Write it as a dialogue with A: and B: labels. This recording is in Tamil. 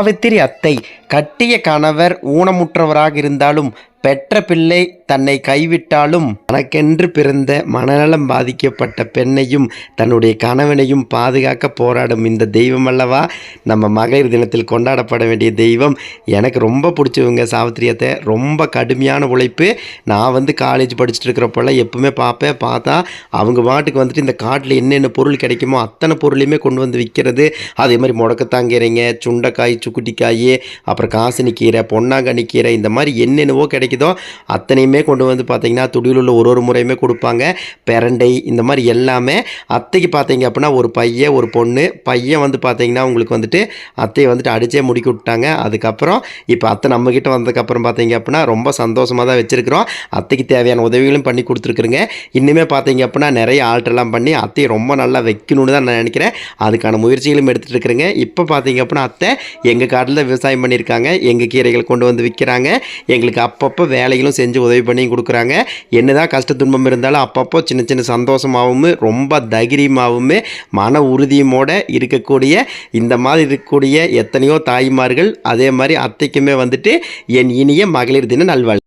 A: சாவித்திரி அத்தை. கட்டிய கணவர் ஊனமுற்றவராக இருந்தாலும் பெற்ற பிள்ளை தன்னை கைவிட்டாலும் தனக்கென்று பிறந்த மனநலம் பாதிக்கப்பட்ட பெண்ணையும் தன்னுடைய கணவனையும் பாதுகாக்க போராடும் இந்த தெய்வம் அல்லவா? நம்ம மகளிர் தினத்தில் கொண்டாடப்பட வேண்டிய தெய்வம். எனக்கு ரொம்ப பிடிச்சவங்க சாவித்திரியத்தை ரொம்ப கடுமையான உழைப்பு. நான் வந்து காலேஜ் படிச்சுட்டு இருக்கிறப்பெல்லாம் எப்பவுமே பார்ப்பேன் பார்த்தா அவங்க பாட்டுக்கு வந்துட்டு இந்த காட்டில் என்னென்ன பொருள் கிடைக்குமோ அத்தனை பொருளையுமே கொண்டு வந்து விற்கிறது அதே மாதிரி முடக்கத்தாங்கீரைங்க சுண்டைக்காய் சுக்குட்டிக்காய் அப்புறம் காசினி கீரை பொன்னாங்கண்ணி கீரை இந்த மாதிரி என்னென்னவோ கிடைக்குதோ அத்தனையுமே கொண்டு வந்து பார்த்தீங்கன்னா துடியில் உள்ள ஒரு ஒரு முறையுமே கொடுப்பாங்க. பெரண்டை இந்த மாதிரி எல்லாமே. அத்தைக்கு பார்த்தீங்க அப்படின்னா ஒரு பையன் ஒரு பொண்ணு. பையன் வந்து பார்த்தீங்கன்னா உங்களுக்கு வந்துட்டு அத்தையை வந்துட்டு அடித்தே முடிக்க விட்டாங்க அதுக்கப்புறம் இப்போ அத்தை நம்மக்கிட்ட வந்ததுக்கப்புறம் பார்த்தீங்க அப்படின்னா ரொம்ப சந்தோஷமாக தான் வச்சுருக்கிறோம். அத்தைக்கு தேவையான உதவிகளும் பண்ணி கொடுத்துருக்குறேங்க. இன்னுமே பார்த்தீங்க அப்படின்னா நிறைய ஆல்ட்ரெல்லாம் பண்ணி அத்தையை ரொம்ப நல்லா வைக்கணும்னு தான் நான் நினைக்கிறேன். அதுக்கான முயற்சிகளும் எடுத்துகிட்டு இருக்கிறேங்க இப்போ பார்த்தீங்க அப்படின்னா அத்தை எங்கள் காட்டில் விவசாயம் பண்ணியிருக்காங்க. எங்கள் கீரைகள் கொண்டு வந்து விற்கிறாங்க எங்களுக்கு அப்பப்போ வேலைகளும் செஞ்சு உதவி பண்ணி கொடுக்குறாங்க. என்னதான் கஷ்ட துன்பம் இருந்தாலும் அப்பப்போ சின்ன சின்ன சந்தோஷமாகவும் ரொம்ப தைரியமாகவும் மன உறுதியுமோட இருக்கக்கூடிய இந்த மாதிரி இருக்கக்கூடிய எத்தனையோ தாய்மார்கள் அதே மாதிரி அத்தைக்குமே வந்துட்டு என் இனிய மகளிர் தின நல்வாழ்